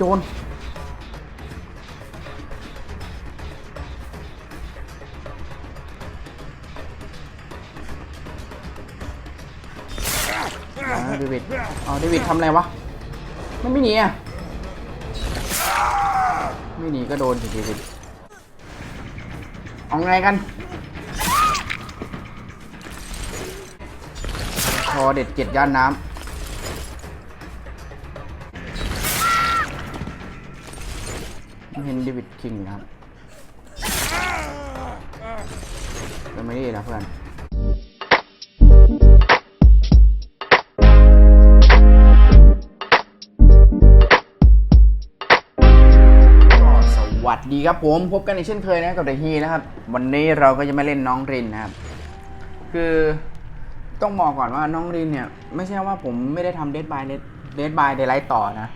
โดน เดวิดเอเดวิดทำอะไรวะ มันไม่หนีอะ ไม่หนีก็โดนสิเดวิดเอาไงกันคอเด็ดเจ็ดย่านน้ำ ดิวิดคิงนะครับเป็นไม่ดีนะเพื่อนก็สวัสดีครับผมพบกันอีกเช่นเคยนะกับเดฮีนะครับ วันนี้เราก็จะมาเล่นน้องรินนะครับ คือต้องบอกก่อนว่าน้องรินเนี่ย ไม่ใช่ว่าผมไม่ได้ทำเด d บายเด d บายเดไลท์ต่อนะ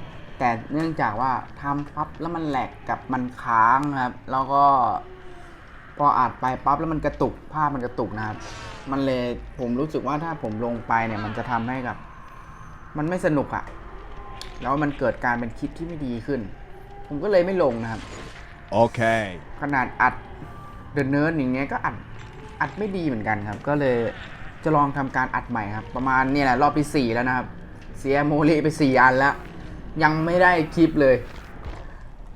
แต่เนื่องจากว่าทำปั๊บแล้วมันแหลกกับมันค้างครับ แล้วก็พออัดไปปั๊บแล้วมันกระตุกภาพมันกระตุกนะครับ มันเลยผมรู้สึกว่าถ้าผมลงไปเนี่ย มันจะทำให้กับ มันไม่สนุกอะแล้วมันเกิดการเป็นคลิปที่ไม่ดีขึ้น ผมก็เลยไม่ลงนะครับ Okay. ขนาดอัดเด e n เนิร์ดอย่างเงี้ยก็อัดอัดไม่ดีเหมือนกันครับ ก็เลยจะลองทำการอัดใหม่ครับ ประมาณเนี่ยแหละรอบที่สี่แล้วนะครับ เสียโมลีไปสี่อันแล้ว ยังไม่ได้คลิปเลย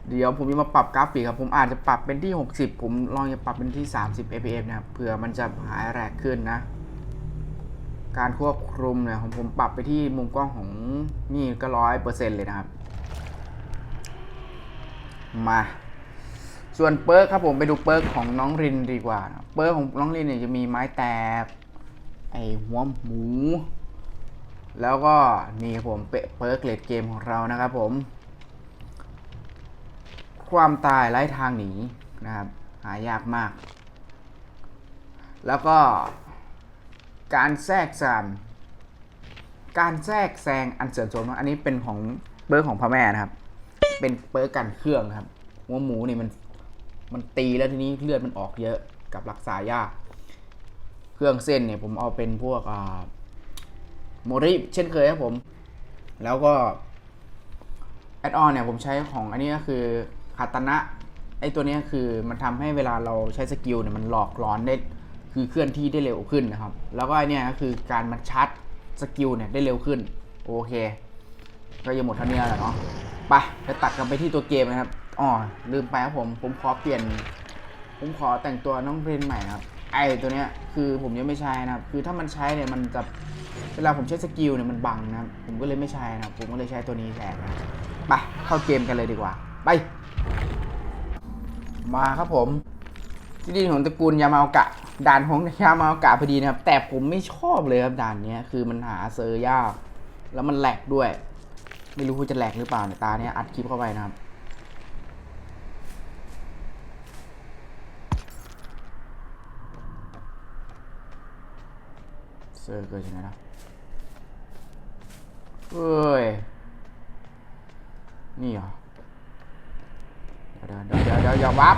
เดี๋ยวผมจะมาปรับกราฟิกครับผมอาจจะปรับเป็นที่ 60 ผมลองจะปรับเป็นที่ 30 fps นะครับเผื่อมันจะหายแรกขึ้นนะ การควบคุมเนี่ยของผมปรับไปที่มุมกล้องของนี่ก็ร้อยเปอร์เซ็นต์เลยนะครับ มาส่วนเปิร์กครับผมไปดูเปิร์กของน้องรินดีกว่า เปิร์กของน้องรินเนี่ยจะมีไม้แตกไอหัวหมู แล้วก็นี่ผมเปะเปิร์กเลดเกมของเรานะครับผม ความตายไร้ทางหนีนะครับ หายากมาก แล้วก็การแทรกแซงการแทรกแซงอันเสื่อมโทรมอันนี้เป็นของเปิร์กของพ่อแม่นะครับ เป็นเปิร์กกันเครื่องครับหัวหมูนี่มันมันตีแล้วทีนี้เลือดมันออกเยอะกับรักษายาก เครื่องเส้นเนี่ยผมเอาเป็นพวกอ่า โมริเช่นเคยครับผม แล้วก็แอดออนเนี่ยผมใช้ของอันนี้ก็คือคาตานะไอตัวนี้คือมันทำให้เวลาเราใช้สกิลเนี่ยมันหลอกหลอนได้คือเคลื่อนที่ได้เร็วขึ้นนะครับ แล้วก็ไอเนี่ยก็คือการมันชาร์จสกิลเนี่ยได้เร็วขึ้น โอเค ก็ยังหมดเท่านี้แหละเนาะไปจะตัดกันไปที่ตัวเกมนะครับอ๋อลืมไปครับผมผมขอเปลี่ยน ผมขอแต่งตัวน้องเพลนใหม่นะครับ ไอตัวเนี้ยคือผมยังไม่ใช้นะครับ คือถ้ามันใช้เนี่ยมันจะเวลาผมใช้สกิลเนี่ยมันบังนะครับ ผมก็เลยไม่ใช้นะครับ ผมก็เลยใช้ตัวนี้แทนนะไปเข้าเกมกันเลยดีกว่า ไป มาครับผม ที่ดินของตระกูลยามาโอกะด่านของยามาโอกะพอดีนะครับ แต่ผมไม่ชอบเลยครับด่านเนี้ยคือมันหาเซอร์ยากแล้วมันแหลกด้วย ไม่รู้ว่าจะแหลกหรือเปล่าในยตาเนี้ยอัดคลิปเข้าไปนะครับ เซอร์เกินใช่ไหมนะเฮ้ย นี่เหรอ เดี๋ยวเดี๋ยวเดี๋ยวเดี๋ยวอย่าวับ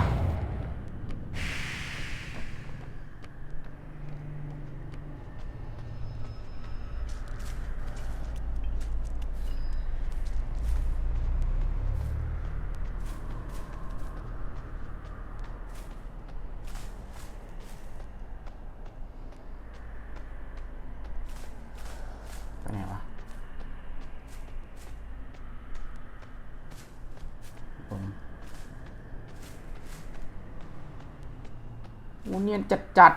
ไปไหนวะผมโอ้เนียนจัด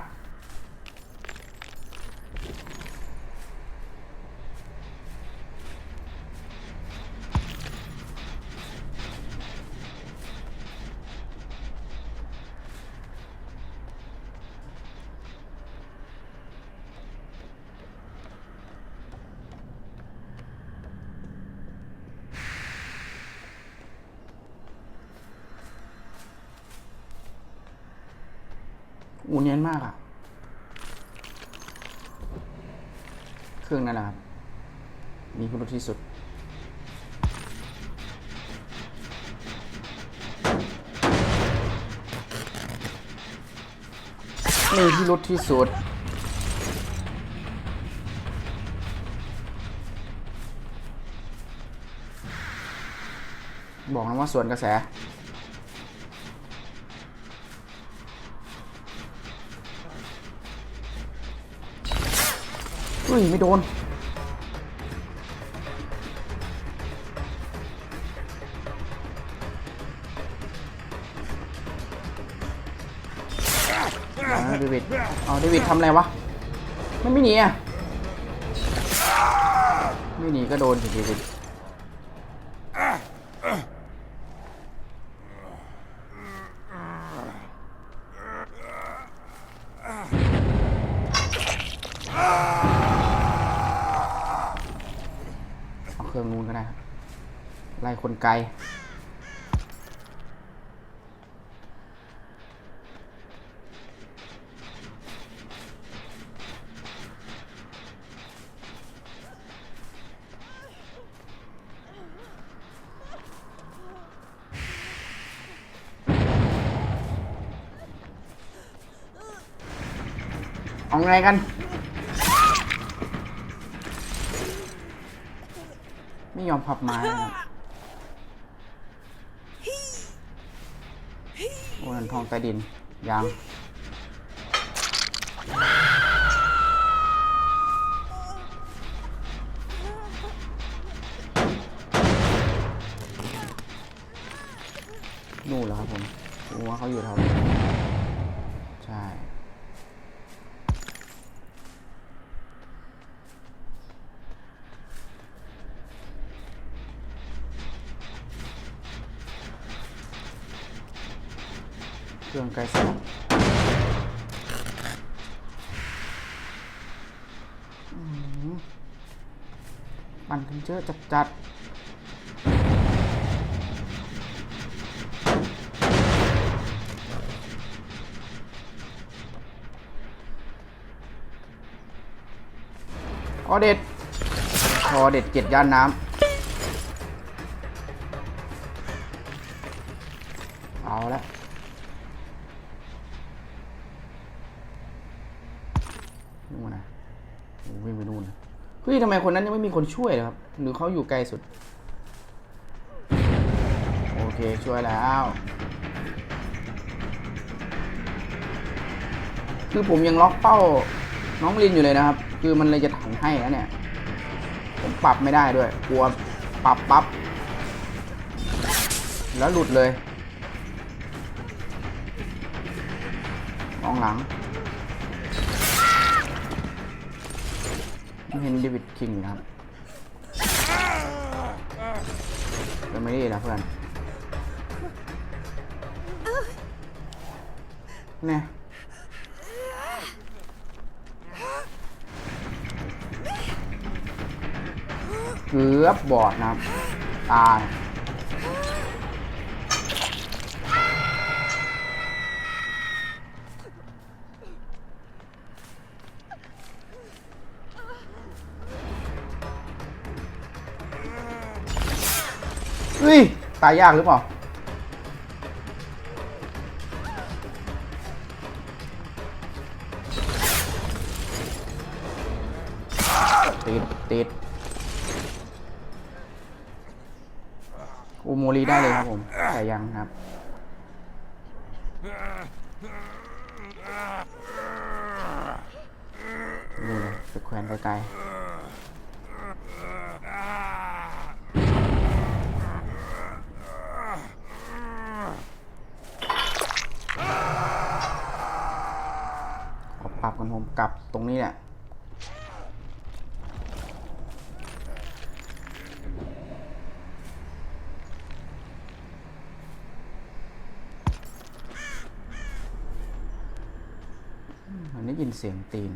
อ้เนียนมากอะเครื่องนั่นแหละครับ มีคุณที่สุด มีที่รุดที่สุดบอกนะว่าส่วนกระแส อุ้ย ไม่โดน เดวิดเอาเดวิดทำอะไรวะ มันไม่หนีอะ ไม่หนีก็โดนสิเดวิด เอาเครื่องนู้นก็ได้ครับ ไล่คนไกล เอาไงกัน ไม่ยอมพับไม้นะครับ เงินทองใต้ดินยัง ปั่นกันเยอะจัดจัดออเด็ดออเด็ดเจ็ดย่านน้ำ ฮ้ยทำไมคนนั้นยังไม่มีคนช่วยครับ หรือเขาอยู่ไกลสุด โอเคช่วยแล้ว คือผมยังล็อกเป้าน้องลินอยู่เลยนะครับ คือมันเลยจะถังให้แล้วเนี่ย ผมปรับไม่ได้ด้วย กลัวปรับปั๊บแล้วหลุดเลยมองหลัง ไม่เห็นเดวิดคิงอยู่นะครับยังไม่ได้นะเพื่อนเนี่ยเกือบบอดนะครับตาย เฮ้ย ตายยากหรือเปล่า ติด ติดอูโมรีได้เลยครับผม แต่ยังครับ นี่เลยไปแขวนไกลๆ ขอปรับกัน ผมกลับตรงนี้เนี่ยมันได้ยินเสียงตีน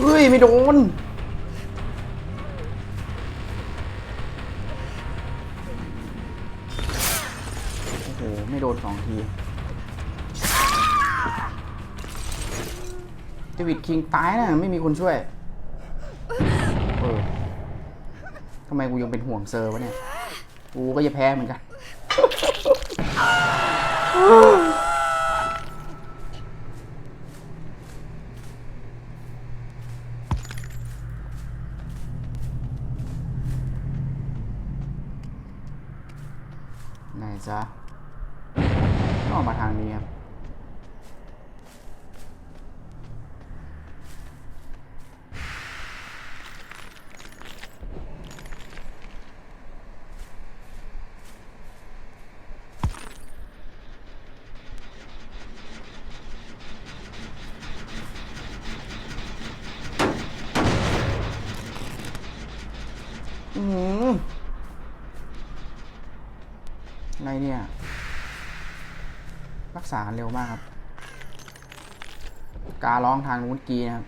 เฮ้ย ไม่โดน โอ้โห ไม่โดนสองทีเดวิดคิงตายนะ ไม่มีคนช่วย เออทำไมกูยังเป็นห่วงเซอร์วะเนี่ย กูก็จะแพ้เหมือนกัน ไหนจ๊ะต้องออกมาทางนี้ครับ อืมอะไรเนี่ย รัก ษาเร็วมากครับ การร้องทางนู้นกีนะครับ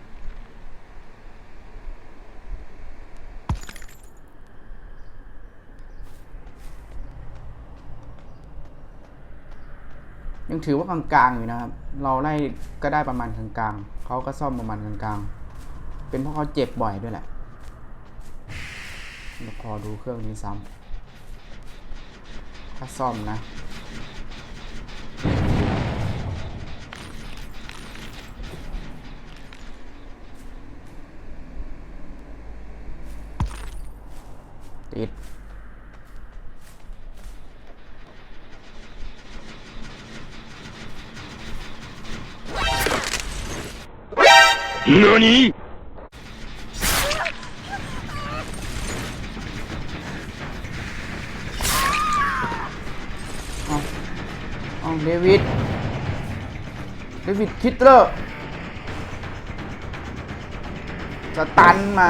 ยังถือว่ากลางๆอยู่นะครับ เราไล่ก็ได้ประมาณกลางๆ เขาก็ซ่อมประมาณกลางๆ เป็นเพราะเขาเจ็บบ่อยด้วยแหละเดี๋ยวขอดูเครื่องนี้ซ้ำถ้าซ่อมนะ ติด 何เอาเอเดวิด เดวิดคิดเลอร์จะตันไหม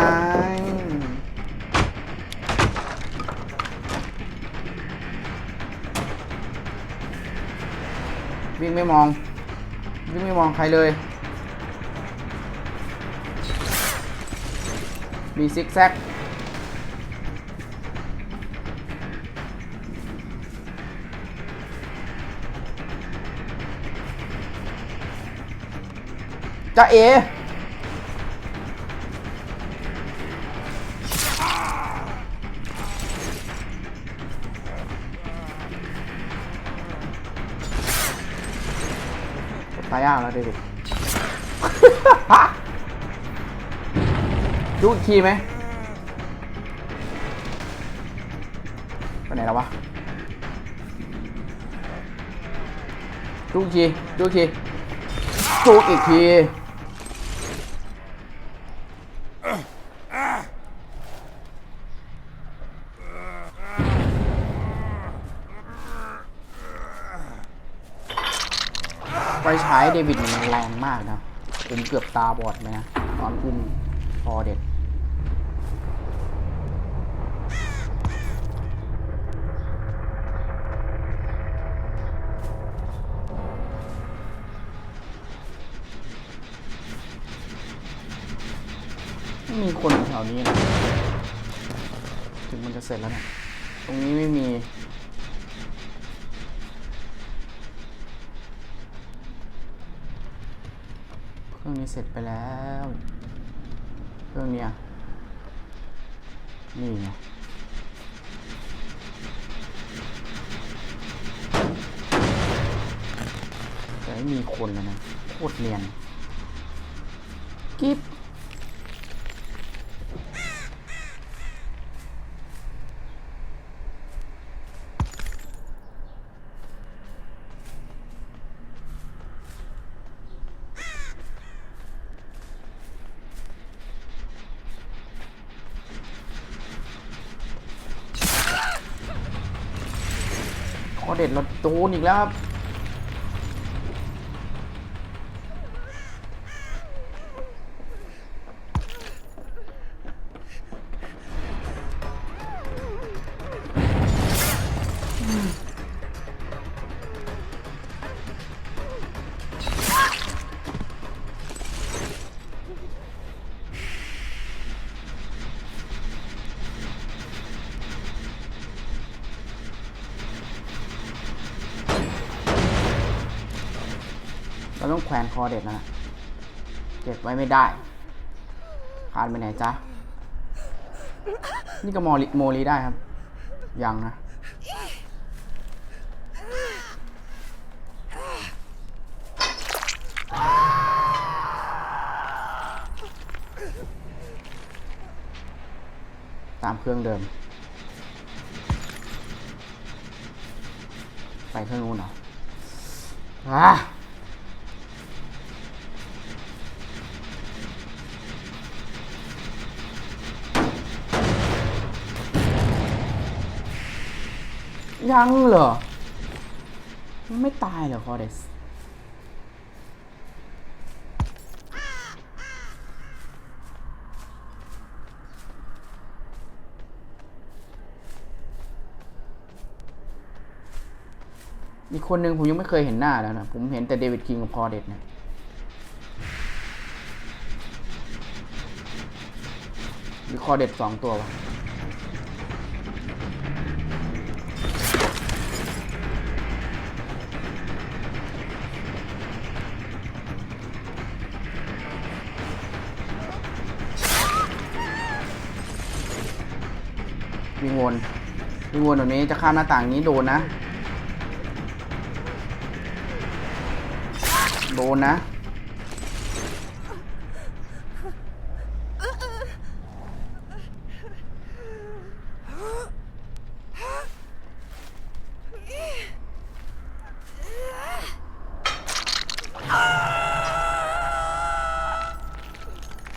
วิ่งไม่มอง วิ่งไม่มองใครเลย มีซิกแซกจะเอ ดูอีกทีไหมไปไหนแล้ววะดูอีกทีดูอีกทีดูอีกทีไฟฉายเดวิดมันแรงมากนะผมเกือบตาบอดเลยนะ ตอนอุ้มพอเด็ด ไมีคนแถวนี้นะถึงมันจะเสร็จแล้วนี่ยตรงนี้ไม่มี เครื่องนี้เสร็จไปแล้ว เครื่องเนี้ยนี่ไงแต่ไม่มีคนเลยนะ โคตรเนียน กิ๊บขอเด็ดเราโด นอีกแล้วครับ ต้องแขวนคอเด็ดนะ เก็บไว้ไม่ได้คานไปไหนจ๊ะ นี่ก็โมลิโมลีได้ครับ ยังนะ ตามเครื่องเดิม ไปเครื่องนู้นเหรออะ ยังเหรอยังไม่ตายเหรอคอเดสอีกคนหนึ่งผมยังไม่เคยเห็นหน้าแล้วนะ ผมเห็นแต่เดวิดคิงกับคอเดสเนี่ยมีคอเดสสองตัววะ วิ่งวนวิ่งวนแบบนี้จะข้ามหน้าต่างนี้โดนนะ โดนนะ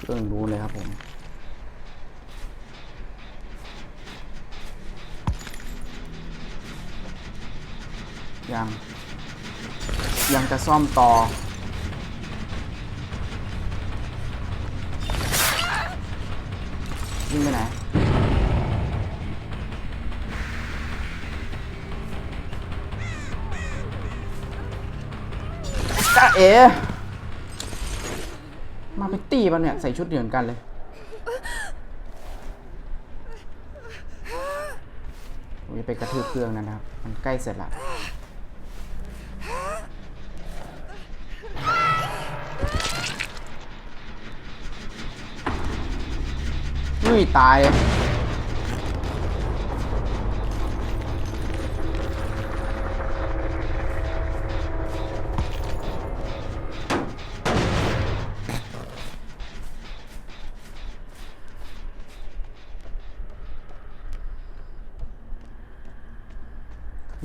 เรื่องรู้เลยครับผม ยัง ยังจะซ่อมต่อ วิ่งไปไหน จ้าเอ มาเป็นตีป่ะเนี่ย ใส่ชุดเหมือนกันเลยผมจะไปกระทืบเครื่องนั้นนะครับ มันใกล้เสร็จละ ยตายเลย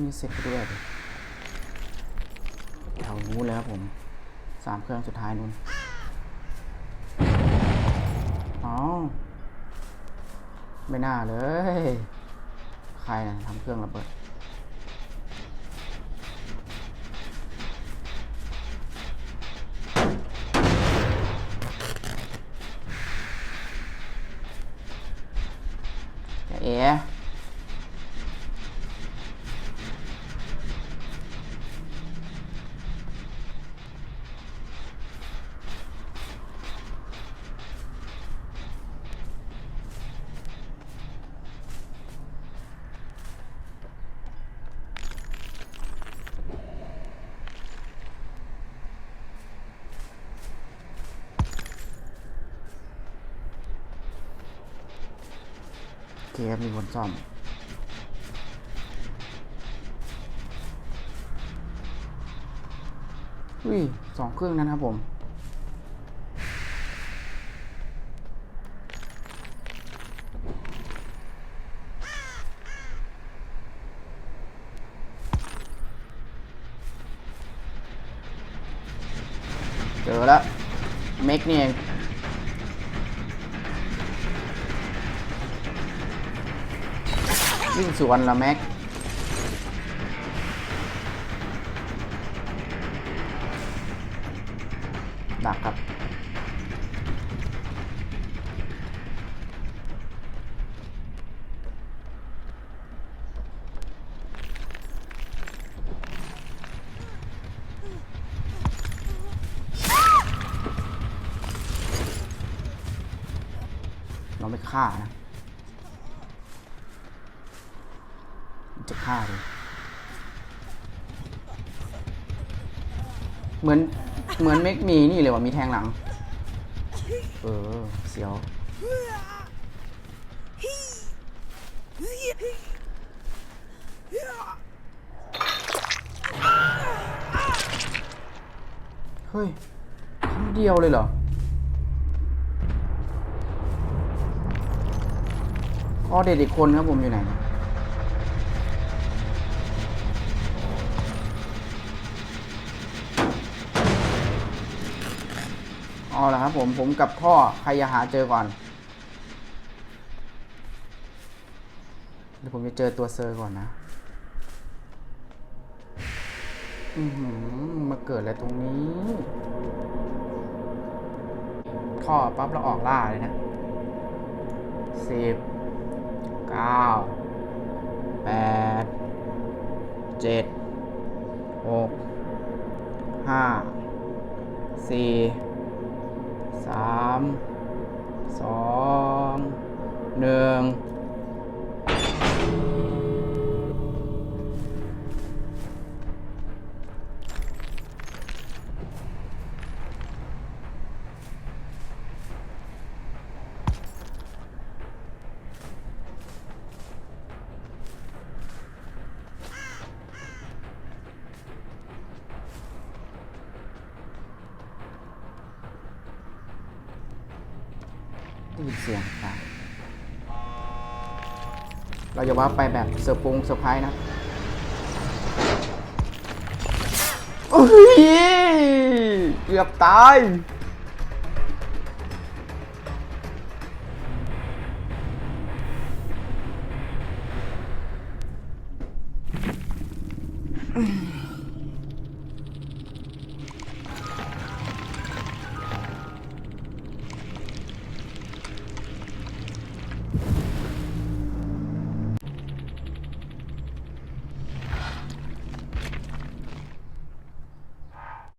มีเสร็จด้วยแถวนู้นเลยครับผม สามเครื่องสุดท้ายนู้นอ๋อ ไม่น่าเลย ใครนะทำเครื่องระเบิด เคมีคนซ่อมอุ้ยสองเครื่องนั้นครับผม เจอแล้ว เมกนี่เอง วันละแม็ก ดักครับ มีนี่เลยว่ะมีแทงหลัง เออ เสียว เฮ้ยครั้งเดียวเลยเหรออ๋อเด็กอีกคนครับผมอยู่ไหน เหรอครับผมผมกับพ่อใครอย่าหาเจอก่อนเดี๋ยวผมจะเจอตัวเซอร์ก่อนนะ อือหือมาเกิดอะไรตรงนี้ ท่อปั๊บแล้วออกล่าเลยนะสิบเก้าแปดเจ็ดหกห้าสี่ 3 2 1 ได้ยินเสียงครับเราจะว่าไปแบบเซอร์ปงเซอร์ไพรส์นะโอ้ยเกือบตาย